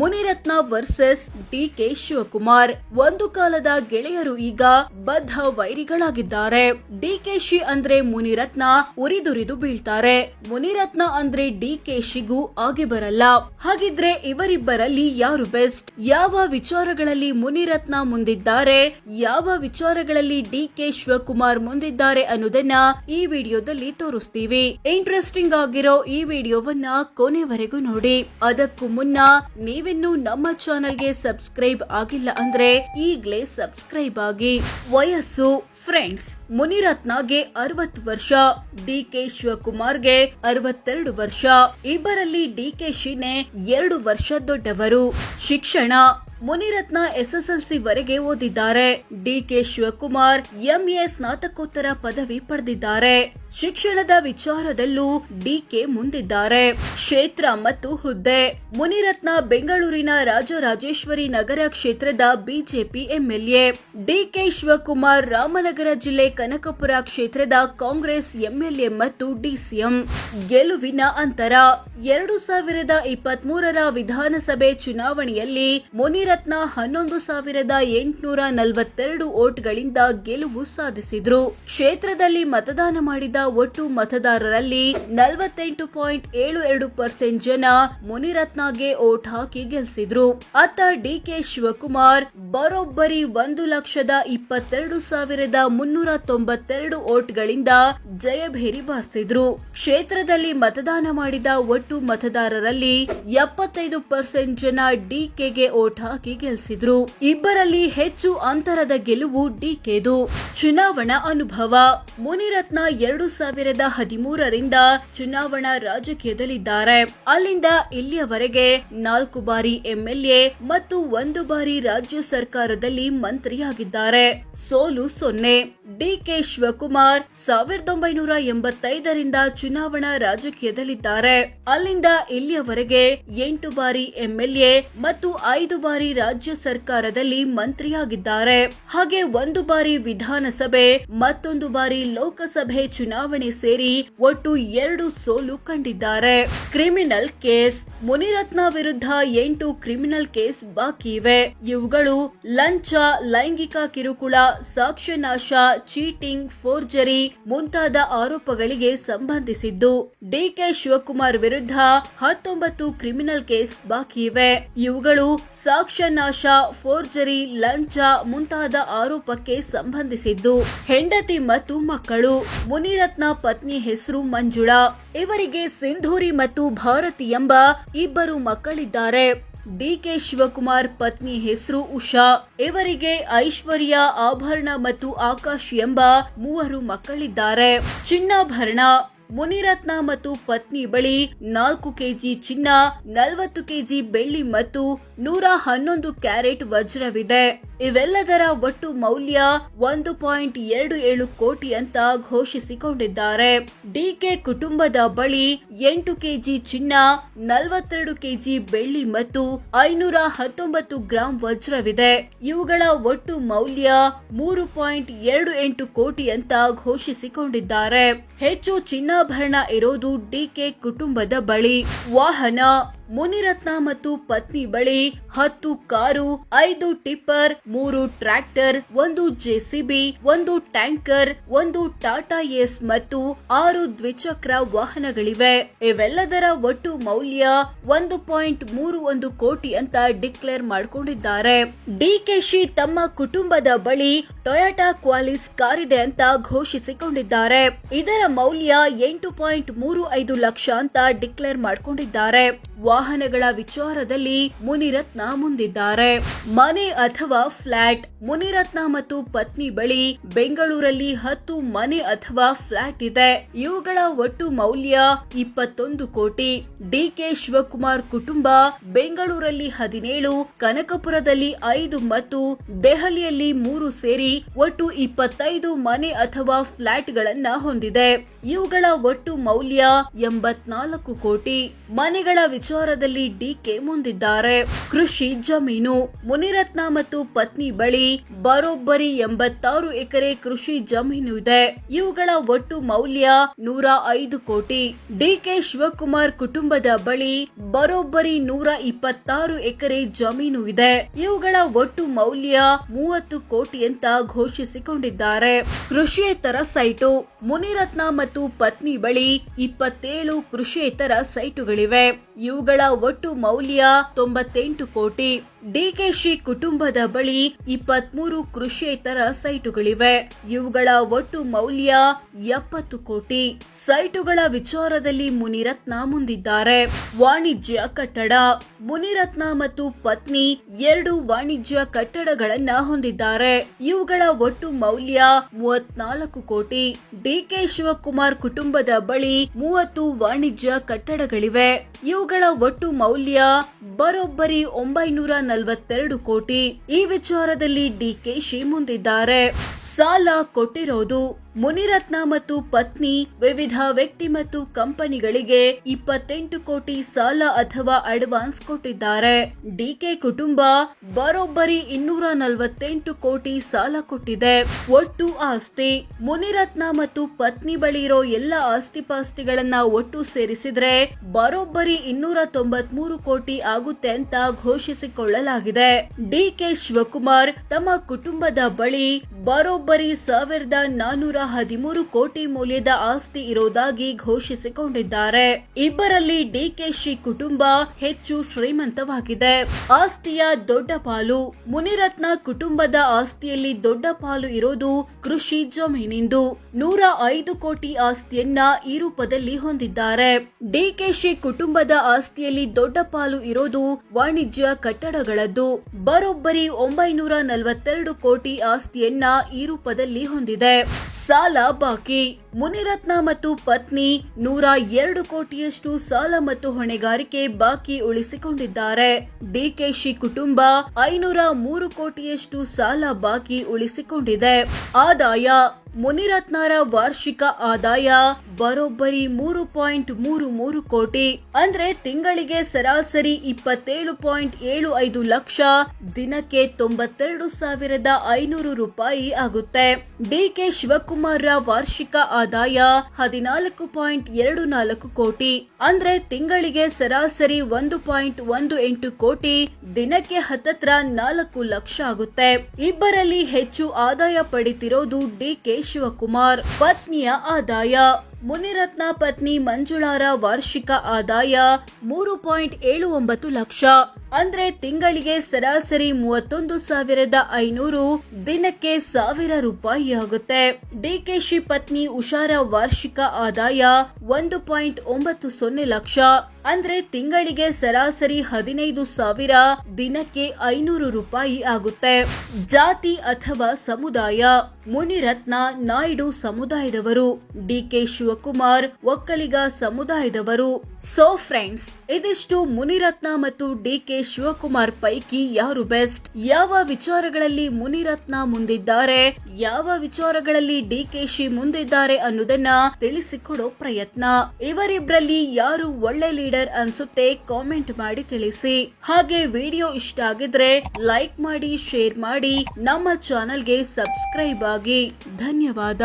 Munirathna versus D K Shivakumar. ಒಂದು ಕಾಲದ ಗೆಳೆಯರು ಈಗ ಬದ್ಧ ವೈರಿಗಳಾಗಿದ್ದಾರೆ. ಡಿ ಕೆ ಶಿ ಅಂದ್ರೆ ಮುನಿರತ್ನ ಉರಿದುರಿದು ಬೀಳ್ತಾರೆ. ಮುನಿರತ್ನ ಅಂದ್ರೆ ಡಿ ಕೆ ಶಿಗೂ ಆಗಿ ಬರಲ್ಲ. ಹಾಗಿದ್ರೆ ಇವರಿಬ್ಬರಲ್ಲಿ ಯಾರು ಬೆಸ್ಟ್? ಯಾವ ವಿಚಾರಗಳಲ್ಲಿ ಮುನಿರತ್ನ ಮುಂದಿದ್ದಾರೆ? ಯಾವ ವಿಚಾರಗಳಲ್ಲಿ ಡಿ ಕೆ ಶಿವಕುಮಾರ್ ಮುಂದಿದ್ದಾರೆ ಅನ್ನೋದನ್ನ ಈ ವಿಡಿಯೋದಲ್ಲಿ ತೋರಿಸ್ತೀವಿ. ಇಂಟ್ರೆಸ್ಟಿಂಗ್ ಆಗಿರೋ ಈ ವಿಡಿಯೋವನ್ನ ಕೊನೆವರೆಗೂ ನೋಡಿ. ಅದಕ್ಕೂ ಮುನ್ನ ನೀವಿನ್ನೂ ನಮ್ಮ ಚಾನೆಲ್ಗೆ ಸಬ್ಸ್ಕ್ರೈಬ್ ಆಗಿಲ್ಲ ಅಂದ್ರೆ ಈಗಲೇ ಸಬ್ಸ್ಕ್ರೈಬ್ ಆಗಿ. ವಯಸ್ಸು, ಫ್ರೆಂಡ್ಸ್, ಮುನಿರತ್ನಗೆ ಅರವತ್ತು ವರ್ಷ, ಡಿಕೆ ಶಿವಕುಮಾರ್ಗೆ ಅರವತ್ತೆರಡು ವರ್ಷ, ಇಬ್ಬರಲ್ಲಿ ಡಿಕೆ ಶಿನೆ ಎರಡು ವರ್ಷ ದೊಡ್ಡವರು. ಶಿಕ್ಷಣ, ಮುನಿರತ್ನ ಎಸ್ಎಸ್ಎಲ್ಸಿ ವರೆಗೆ ಓದಿದ್ದಾರೆ. ಡಿಕೆ ಶಿವಕುಮಾರ್ ಎಂಎ ಸ್ನಾತಕೋತ್ತರ ಪದವಿ ಪಡೆದಿದ್ದಾರೆ. ಶಿಕ್ಷಣದ ವಿಚಾರದಲ್ಲೂ ಡಿಕೆ ಮುಂದಿದ್ದಾರೆ. ಕ್ಷೇತ್ರ ಮತ್ತು ಹುದ್ದೆ. ಮುನಿರತ್ನ ಬೆಂಗಳೂರಿನ ರಾಜರಾಜೇಶ್ವರಿ ನಗರ ಕ್ಷೇತ್ರದ BJP MLA. D K Shivakumar Ramanagara ಜಿಲ್ಲೆ ಕನಕಪುರ ಕ್ಷೇತ್ರದ ಕಾಂಗ್ರೆಸ್ ಎಂಎಲ್ಎ ಮತ್ತು ಡಿಸಿಎಂ. ಗೆಲುವಿನ ಅಂತರ. ಎರಡು ಸಾವಿರದ ಇಪ್ಪತ್ತ್ ಮೂರರ ವಿಧಾನಸಭೆ ಚುನಾವಣೆಯಲ್ಲಿ ಮುನಿರತ್ನ ಹನ್ನೊಂದು ಸಾವಿರದ ಎಂಟುನೂರ ನಲವತ್ತೆರಡು ಓಟ್ಗಳಿಂದ ಗೆಲುವು ಸಾಧಿಸಿದ್ರು. ಕ್ಷೇತ್ರದಲ್ಲಿ ಮತದಾನ ಮಾಡಿದ ಒಟ್ಟು ಮತದಾರರಲ್ಲಿ ನಲವತ್ತೆಂಟು ಪಾಯಿಂಟ್ ಏಳು ಎರಡು ಪರ್ಸೆಂಟ್ ಜನ ಮುನಿರತ್ನಗೆ ಓಟ್ ಹಾಕಿ ಗೆಲ್ಸಿದ್ರು. ಅತ್ತ ಡಿಕೆ ಶಿವಕುಮಾರ್ ಬರೋಬ್ಬರಿ ಒಂದು ಲಕ್ಷದ ಇಪ್ಪತ್ತೆರಡು ಸಾವಿರದ ಮುನ್ನೂರ ತೊಂಬತ್ತೆರಡು ಓಟ್ಗಳಿಂದ ಜಯಭೇರಿ ಬಾರಿಸಿದ್ರು. ಕ್ಷೇತ್ರದಲ್ಲಿ ಮತದಾನ ಮಾಡಿದ ಒಟ್ಟು ಮತದಾರರಲ್ಲಿ ಎಪ್ಪತ್ತೈದು ಪರ್ಸೆಂಟ್ ಜನ ಡಿಕೆಗೆ ಓಟ್ ಹಾಕಿ ಗೆಲ್ಸಿದ್ರು. ಇಬ್ಬರಲ್ಲಿ ಹೆಚ್ಚು ಅಂತರದ ಗೆಲುವು ಡಿಕೆದು. ಚುನಾವಣಾ ಅನುಭವ. ಮುನಿರತ್ನ ಎರಡು ಸಾವಿರದ ಹದಿಮೂರರಿಂದ ಚುನಾವಣಾ ರಾಜಕೀಯದಲ್ಲಿದ್ದಾರೆ. ಅಲ್ಲಿಂದ ಇಲ್ಲಿಯವರೆಗೆ ನಾಲ್ಕು ಬಾರಿ ಎಂಎಲ್ಎ ಮತ್ತು ಒಂದು ಬಾರಿ ರಾಜ್ಯ ಸರ್ಕಾರದಲ್ಲಿ ಮಂತ್ರಿಯಾಗಿದ್ದಾರೆ. ಸೋಲು ಸೊನ್ನೆ. ಡಿಕೆ ಶಿವಕುಮಾರ್ ಸಾವಿರದ ಒಂಬೈನೂರ ಎಂಬತ್ತೈದರಿಂದ ಚುನಾವಣಾ ರಾಜಕೀಯದಲ್ಲಿದ್ದಾರೆ. ಅಲ್ಲಿಂದ ಇಲ್ಲಿಯವರೆಗೆ ಎಂಟು ಬಾರಿ ಎಂಎಲ್ಎ ಮತ್ತು ಐದು ಬಾರಿ ರಾಜ್ಯ ಸರ್ಕಾರದಲ್ಲಿ ಮಂತ್ರಿಯಾಗಿದ್ದಾರೆ. ಹಾಗೆ ಒಂದು ಬಾರಿ ವಿಧಾನಸಭೆ, ಮತ್ತೊಂದು ಬಾರಿ ಲೋಕಸಭೆ ಚುನಾವಣೆ ಸೇರಿ ಒಟ್ಟು ಎರಡು ಸೋಲು ಕಂಡಿದ್ದಾರೆ. Criminal case. ಮುನಿರತ್ನ ವಿರುದ್ಧ ಎಂಟು ಕ್ರಿಮಿನಲ್ ಕೇಸ್ ಬಾಕಿ ಇವೆ. ಇವುಗಳು ಲಂಚ, ಲೈಂಗಿಕ ಕಿರುಕುಳ ಸಾಕ್ಷ್ಯನಾಶ ಚೀಟಿಂಗ್, ಫೋರ್ಜರಿ ಮುಂತಾದ ಆರೋಪಗಳಿಗೆ ಸಂಬಂಧಿಸಿದ್ದು, ಡಿಕೆ ಶಿವಕುಮಾರ್ ವಿರುದ್ಧ ಹತ್ತೊಂಬತ್ತು ಕ್ರಿಮಿನಲ್ ಕೇಸ್ ಬಾಕಿ ಇವೆ. ಇವುಗಳು ಸಾಕ್ಷ್ಯನಾಶ ಫೋರ್ಜರಿ, ಲಂಚ ಮುಂತಾದ ಆರೋಪಕ್ಕೆ ಸಂಬಂಧಿಸಿದ್ದು. ಹೆಂಡತಿ ಮತ್ತು ಮಕ್ಕಳು. ಮುನಿರತ್ನ ಪತ್ನಿ ಹೆಸರು ಮಂಜುಳಾ. ಇವರಿಗೆ ಸಿಂಧೂರಿ ಮತ್ತು ಭಾರತಿ ಎಂಬ ಇಬ್ಬರು ಮಕ್ಕಳಿದ್ದಾರೆ. ಡಿಕೆ ಶಿವಕುಮಾರ್ ಪತ್ನಿ ಹೆಸರು ಉಷಾ. ಇವರಿಗೆ ಐಶ್ವರ್ಯ, ಆಭರಣ ಮತ್ತು ಆಕಾಶ್ ಎಂಬ ಮೂವರು ಮಕ್ಕಳಿದ್ದಾರೆ. ಚಿನ್ನಾಭರಣ, ಮುನಿರತ್ನ ಮತ್ತು ಪತ್ನಿ ಬಳಿ ನಾಲ್ಕು ಕೆಜಿ ಚಿನ್ನ, ನಲವತ್ತು ಕೆಜಿ ಬೆಳ್ಳಿ ಮತ್ತು ನೂರ ಹನ್ನೊಂದು ಕ್ಯಾರೆಟ್ ವಜ್ರವಿದೆ. ಇವೆಲ್ಲದರ ಒಟ್ಟು ಮೌಲ್ಯ ಒಂದು ಪಾಯಿಂಟ್ ಎರಡು ಏಳು ಕೋಟಿ ಅಂತ ಘೋಷಿಸಿಕೊಂಡಿದ್ದಾರೆ. ಡಿಕೆ ಕುಟುಂಬದ ಬಳಿ ಎಂಟು ಕೆಜಿ ಚಿನ್ನ, ನಲವತ್ತೆರಡು ಕೆಜಿ ಬೆಳ್ಳಿ ಮತ್ತು ಐನೂರ ಹತ್ತೊಂಬತ್ತು ಗ್ರಾಂ ವಜ್ರವಿದೆ. ಇವುಗಳ ಒಟ್ಟು ಮೌಲ್ಯ ಮೂರು ಪಾಯಿಂಟ್ ಎರಡು ಎಂಟು ಕೋಟಿ ಅಂತ ಘೋಷಿಸಿಕೊಂಡಿದ್ದಾರೆ. ಹೆಚ್ಚು ಚಿನ್ನಾಭರಣ ಇರೋದು ಡಿಕೆ ಕುಟುಂಬದ ಬಳಿ. ವಾಹನ ಮುನಿರತ್ನ ಮತ್ತು ಪತ್ನಿ ಬಳಿ ಹತ್ತು ಕಾರು, ಐದು ಟಿಪ್ಪರ್, ಮೂರು ಟ್ರ್ಯಾಕ್ಟರ್, ಒಂದು ಜೆಸಿಬಿ, ಒಂದು ಟ್ಯಾಂಕರ್, ಒಂದು ಟಾಟಾ ಎಸ್ ಮತ್ತು ಆರು ದ್ವಿಚಕ್ರ ವಾಹನಗಳಿವೆ. ಇವೆಲ್ಲದರ ಒಟ್ಟು ಮೌಲ್ಯ ಒಂದು ಪಾಯಿಂಟ್ ಮೂರು ಒಂದು ಕೋಟಿ ಅಂತ ಡಿಕ್ಲೇರ್ ಮಾಡಿಕೊಂಡಿದ್ದಾರೆ. ಡಿಕೆಶಿ ತಮ್ಮ ಕುಟುಂಬದ ಬಳಿ ಟೊಯಾಟಾ ಕ್ವಾಲಿಸ್ ಕಾರಿದೆ ಅಂತ ಘೋಷಿಸಿಕೊಂಡಿದ್ದಾರೆ. ಇದರ ಮೌಲ್ಯ ಎಂಟು ಪಾಯಿಂಟ್ ಮೂರು ಐದು ಲಕ್ಷ ಅಂತ ಡಿಕ್ಲೇರ್ ಮಾಡಿಕೊಂಡಿದ್ದಾರೆ. ವಾಹನಗಳ ವಿಚಾರದಲ್ಲಿ ಮುನಿರತ್ನ ಮುಂದಿದ್ದಾರೆ. ಮನೆ ಅಥವಾ ಫ್ಲಾಟ್, ಮುನಿರತ್ನ ಮತ್ತು ಪತ್ನಿ ಬಳಿ ಬೆಂಗಳೂರಲ್ಲಿ ಹತ್ತು ಮನೆ ಅಥವಾ ಫ್ಲಾಟ್ ಇದೆ. ಇವುಗಳ ಒಟ್ಟು ಮೌಲ್ಯ ಇಪ್ಪತ್ತೊಂದು ಕೋಟಿ. ಡಿಕೆ ಶಿವಕುಮಾರ್ ಕುಟುಂಬ ಬೆಂಗಳೂರಲ್ಲಿ ಹದಿನೇಳು, ಕನಕಪುರದಲ್ಲಿ ಐದು ಮತ್ತು ದೆಹಲಿಯಲ್ಲಿ ಮೂರು ಸೇರಿ ಒಟ್ಟು ಇಪ್ಪತ್ತೈದು ಮನೆ ಅಥವಾ ಫ್ಲಾಟ್ಗಳನ್ನ ಹೊಂದಿದೆ. ಇವುಗಳ ಒಟ್ಟು ಮೌಲ್ಯ ಎಂಬತ್ನಾಲ್ಕು ಕೋಟಿ. ಮನೆಗಳ ವಿಚಾರ ವಿಚಾರದಲ್ಲಿ ಡಿಕೆ ಮುಂದಿದ್ದಾರೆ. ಕೃಷಿ ಜಮೀನು, ಮುನಿರತ್ನ ಮತ್ತು ಪತ್ನಿ ಬಳಿ ಬರೋಬ್ಬರಿ ಎಂಬತ್ತಾರು ಎಕರೆ ಕೃಷಿ ಜಮೀನು ಇದೆ. ಇವುಗಳ ಒಟ್ಟು ಮೌಲ್ಯ ನೂರ ಐದು ಕೋಟಿ. ಡಿಕೆ ಶಿವಕುಮಾರ್ ಕುಟುಂಬದ ಬಳಿ ಬರೋಬ್ಬರಿ ನೂರ ಇಪ್ಪತ್ತಾರು ಎಕರೆ ಜಮೀನು ಇದೆ. ಇವುಗಳ ಒಟ್ಟು ಮೌಲ್ಯ ಮೂವತ್ತು ಕೋಟಿ ಅಂತ ಘೋಷಿಸಿಕೊಂಡಿದ್ದಾರೆ. ಕೃಷಿಯೇತರ ಸೈಟು ಮುನಿರತ್ನ ಮತ್ತು ಪತ್ನಿ ಬಳಿ ಇಪ್ಪತ್ತೇಳು ಕೃಷಿಯೇತರ ಸೈಟುಗಳಿವೆ. ಇವುಗಳ ಒಟ್ಟು ಮೌಲ್ಯ ತೊಂಬತ್ತೆಂಟು ಕೋಟಿ. ಡಿಕೆಶಿ ಕುಟುಂಬದ ಬಳಿ ಇಪ್ಪತ್ಮೂರು ಕೃಷಿಯೇತರ ಸೈಟುಗಳಿವೆ. ಇವುಗಳ ಒಟ್ಟು ಮೌಲ್ಯ ಎಪ್ಪತ್ತು ಕೋಟಿ. ಸೈಟುಗಳ ವಿಚಾರದಲ್ಲಿ ಮುನಿರತ್ನ ಮುಂದಿದ್ದಾರೆ. ವಾಣಿಜ್ಯ ಕಟ್ಟಡ, ಮುನಿರತ್ನ ಮತ್ತು ಪತ್ನಿ ಎರಡು ವಾಣಿಜ್ಯ ಕಟ್ಟಡಗಳನ್ನ ಹೊಂದಿದ್ದಾರೆ. ಇವುಗಳ ಒಟ್ಟು ಮೌಲ್ಯ ಮೂವತ್ನಾಲ್ಕು ಕೋಟಿ. ಡಿಕೆ ಶಿವಕುಮಾರ್ ಕುಟುಂಬದ ಬಳಿ ಮೂವತ್ತು ವಾಣಿಜ್ಯ ಕಟ್ಟಡಗಳಿವೆ. ಇವುಗಳ ಒಟ್ಟು ಮೌಲ್ಯ ಬರೋಬ್ಬರಿ ಒಂಬೈನೂರ ನಲವತ್ತೆರಡು ಕೋಟಿ. ಈ ವಿಚಾರದಲ್ಲಿ ಡಿಕೆಶಿ ಮುಂದಿದ್ದಾರೆ. ಸಾಲ ಕೊಟ್ಟಿರೋದು ಮುನಿರತ್ನ ಮತ್ತು ಪತ್ನಿ, ವಿವಿಧ ವ್ಯಕ್ತಿ ಮತ್ತು ಕಂಪನಿಗಳಿಗೆ ಇಪ್ಪತ್ತೆಂಟು ಕೋಟಿ ಸಾಲ ಅಥವಾ ಅಡ್ವಾನ್ಸ್ ಕೊಟ್ಟಿದ್ದಾರೆ. ಡಿಕೆ ಕುಟುಂಬ ಬರೋಬ್ಬರಿ ಇನ್ನೂರ ನಲವತ್ತೆಂಟು ಕೋಟಿ ಸಾಲ ಕೊಟ್ಟಿದೆ. ಒಟ್ಟು ಆಸ್ತಿ, ಮುನಿರತ್ನ ಮತ್ತು ಪತ್ನಿ ಬಳಿ ಇರೋ ಎಲ್ಲ ಆಸ್ತಿಪಾಸ್ತಿಗಳನ್ನ ಒಟ್ಟು ಸೇರಿಸಿದ್ರೆ ಬರೋಬ್ಬರಿ ಇನ್ನೂರ ತೊಂಬತ್ಮೂರು ಕೋಟಿ ಆಗುತ್ತೆ ಅಂತ ಘೋಷಿಸಿಕೊಳ್ಳಲಾಗಿದೆ. ಡಿಕೆ ಶಿವಕುಮಾರ್ ತಮ್ಮ ಕುಟುಂಬದ ಬಳಿ ಬರೋಬ್ಬರಿ ಸಾವಿರದ ನಾನೂರ ಹದಿಮೂರು ಕೋಟಿ ಮೌಲ್ಯದ ಆಸ್ತಿ ಇರೋದಾಗಿ ಘೋಷಿಸಿಕೊಂಡಿದ್ದಾರೆ. ಇಬ್ಬರಲ್ಲಿ ಡಿಕೆಶಿ ಕುಟುಂಬ ಹೆಚ್ಚು ಶ್ರೀಮಂತವಾಗಿದೆ. ಆಸ್ತಿಯ ದೊಡ್ಡ ಪಾಲು. ಮುನಿರತ್ನ ಕುಟುಂಬದ ಆಸ್ತಿಯಲ್ಲಿ ದೊಡ್ಡ ಪಾಲು ಇರೋದು ಕೃಷಿ ಜಮೀನಿಂದು. ನೂರ ಐದು ಕೋಟಿ ಆಸ್ತಿಯನ್ನ ಈ ರೂಪದಲ್ಲಿ ಹೊಂದಿದ್ದಾರೆ. ಡಿಕೆಶಿ ಕುಟುಂಬದ ಆಸ್ತಿಯಲ್ಲಿ ದೊಡ್ಡ ಪಾಲು ಇರೋದು ವಾಣಿಜ್ಯ ಕಟ್ಟಡಗಳದ್ದು. ಬರೋಬ್ಬರಿ ಒಂಬೈನೂರ ನಲವತ್ತೆರಡು ಕೋಟಿ ಆಸ್ತಿಯನ್ನ ಈ ರೂಪದಲ್ಲಿ ಹೊಂದಿದೆ. ಸಾಲ ಬಾಕಿ. ಮುನಿರತ್ನ ಮತ್ತು ಪತ್ನಿ ನೂರ ಎರಡು ಕೋಟಿಯಷ್ಟು ಸಾಲ ಮತ್ತು ಹೊಣೆಗಾರಿಕೆ ಬಾಕಿ ಉಳಿಸಿಕೊಂಡಿದ್ದಾರೆ. ಡಿಕೆಶಿ ಕುಟುಂಬ ಐನೂರ ಮೂರು ಕೋಟಿಯಷ್ಟು ಸಾಲ ಬಾಕಿ ಉಳಿಸಿಕೊಂಡಿದೆ. ಆದಾಯ ಮುನಿರತ್ನರ ವಾರ್ಷಿಕ ಆದಾಯ ಬರೋಬ್ಬರಿ ಮೂರು ಪಾಯಿಂಟ್ ಮೂರು ಮೂರು ಕೋಟಿ. ಅಂದ್ರೆ ತಿಂಗಳಿಗೆ ಸರಾಸರಿ ಇಪ್ಪತ್ತೇಳು ಪಾಯಿಂಟ್ ಏಳು ಐದು ಲಕ್ಷ, ದಿನಕ್ಕೆ ತೊಂಬತ್ತೆರಡು ಸಾವಿರದ ಐನೂರು ರೂಪಾಯಿ ಆಗುತ್ತೆ. ಡಿಕೆ ಶಿವಕುಮಾರ್ ವಾರ್ಷಿಕ ಆದಾಯ ಹದಿನಾಲ್ಕು ಪಾಯಿಂಟ್ ಎರಡು ನಾಲ್ಕು ಕೋಟಿ. ಅಂದ್ರೆ ತಿಂಗಳಿಗೆ ಸರಾಸರಿ ಒಂದು ಪಾಯಿಂಟ್ ಒಂದು ಎಂಟು ಕೋಟಿ ದಿನಕ್ಕೆ ಹತ್ತತ್ರ ನಾಲ್ಕು ಲಕ್ಷ ಆಗುತ್ತೆ. ಇಬ್ಬರಲ್ಲಿ ಹೆಚ್ಚು ಆದಾಯ ಪಡಿತಿರೋದು ಡಿಕೆ ಶಿವಕುಮಾರ್. ಪತ್ನಿಯ ಆದಾಯ ಮುನಿರತ್ನ ಪತ್ನಿ ಮಂಜುಳಾರ ವಾರ್ಷಿಕ ಆದಾಯ ಮೂರು ಪಾಯಿಂಟ್ ಏಳು ಒಂಬತ್ತು ಲಕ್ಷ. ಅಂದ್ರೆ ತಿಂಗಳಿಗೆ ಸರಾಸರಿ ಮೂವತ್ತೊಂದು ಸಾವಿರದ ಐನೂರು, ದಿನಕ್ಕೆ ಸಾವಿರ ರೂಪಾಯಿ ಆಗುತ್ತೆ. ಡಿಕೆಶಿ ಪತ್ನಿ ಉಷಾರ ವಾರ್ಷಿಕ ಆದಾಯ ಒಂದು ಪಾಯಿಂಟ್ ಒಂಬತ್ತು ಸೊನ್ನೆ ಲಕ್ಷ. ಅಂದ್ರೆ ತಿಂಗಳಿಗೆ ಸರಾಸರಿ ಹದಿನೈದು ಸಾವಿರ, ದಿನಕ್ಕೆ ಐನೂರು ರೂಪಾಯಿ ಆಗುತ್ತೆ. ಜಾತಿ ಅಥವಾ ಸಮುದಾಯ, ಮುನಿರತ್ನ ನಾಯ್ಡು ಸಮುದಾಯದವರು, ಡಿಕೆ ಶಿವಕುಮಾರ್ ಒಕ್ಕಲಿಗ ಸಮುದಾಯದವರು. ಸೊ ಫ್ರೆಂಡ್ಸ್ ಇದಿಷ್ಟು ಮುನಿರತ್ನ ಮತ್ತು ಡಿಕೆ ಶಿವಕುಮಾರ್ ಪೈಕಿ ಯಾರು ಬೆಸ್ಟ್? ಯಾವ ವಿಚಾರಗಳಲ್ಲಿ ಮುನಿರತ್ನ ಮುಂದಿದ್ದಾರೆ? ಯಾವ ವಿಚಾರಗಳಲ್ಲಿ ಡಿಕೆಶಿ ಮುಂದಿದ್ದಾರೆ ಅನ್ನೋದನ್ನ ತಿಳಿಸಿಕೊಡೋ ಪ್ರಯತ್ನ. ಇವರಿಬ್ರಲ್ಲಿ ಯಾರು ಒಳ್ಳೆ ಲೀಡರ್ ಅನ್ಸುತ್ತೆ ಕಾಮೆಂಟ್ ಮಾಡಿ ತಿಳಿಸಿ. ಹಾಗೆ ವಿಡಿಯೋ ಇಷ್ಟ ಆಗಿದ್ರೆ ಲೈಕ್ ಮಾಡಿ, ಶೇರ್ ಮಾಡಿ. ನಮ್ಮ ಚಾನೆಲ್ಗೆ ಸಬ್ಸ್ಕ್ರೈಬ್ ಆಗಿ. ಧನ್ಯವಾದ.